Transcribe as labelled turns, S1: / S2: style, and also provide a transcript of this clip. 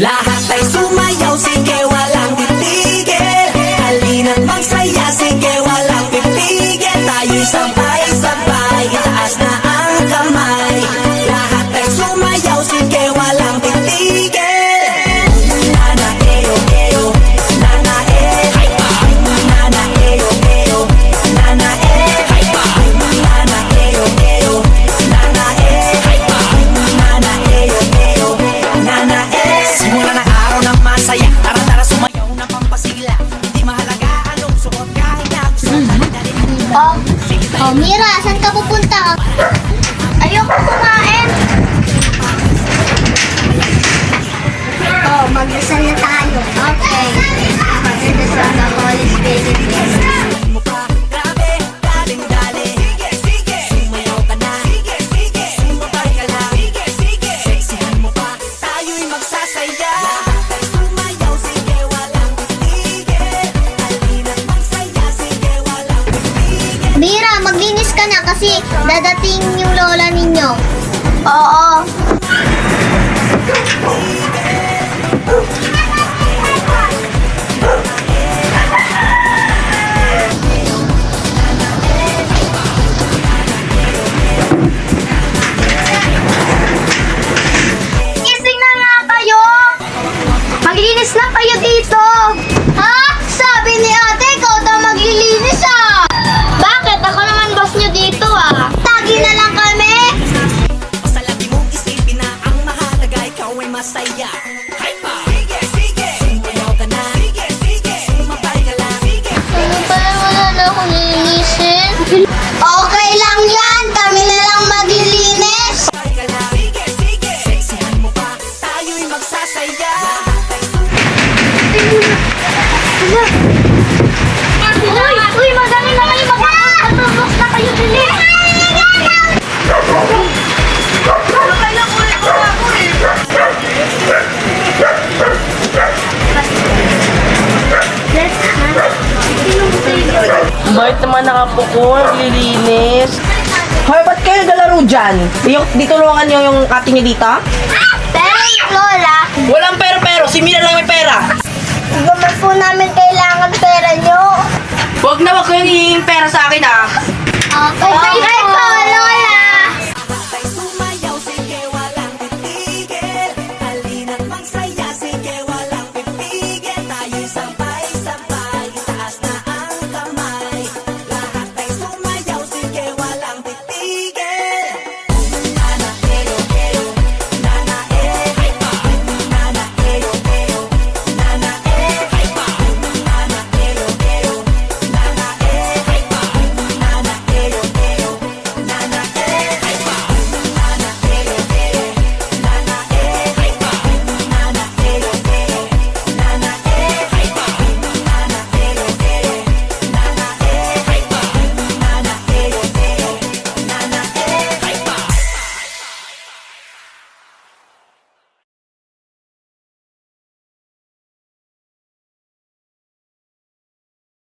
S1: La Mira, saan ka pupunta? Mira, maglinis ka na kasi dadating yung lola ninyo. Oo.
S2: Masaya Hypa Sige, sige! Sumayaw ka na. Sige, sige! Sumabay ka lang. Sige,
S1: Ano pala wala na akong lilinisin? Okay lang yan! Kami na lang maglilinis!
S2: Sabay ka lang Sige, sige! Sexihan mo pa. Tayo'y magsasaya.
S1: Uy!
S3: Bait naman nakapuko, lilinis. Hoy, ba't kayo naglalaro dyan? Yung, ditulungan niyo yung ate niyo dito?
S1: Pero Lola,
S3: Walang pero-pero, si Mila lang may pera.
S1: gaman po namin kailangan pera nyo.
S3: Huwag na wag kayong hihinging pera sa akin ah.
S1: Okay, okay,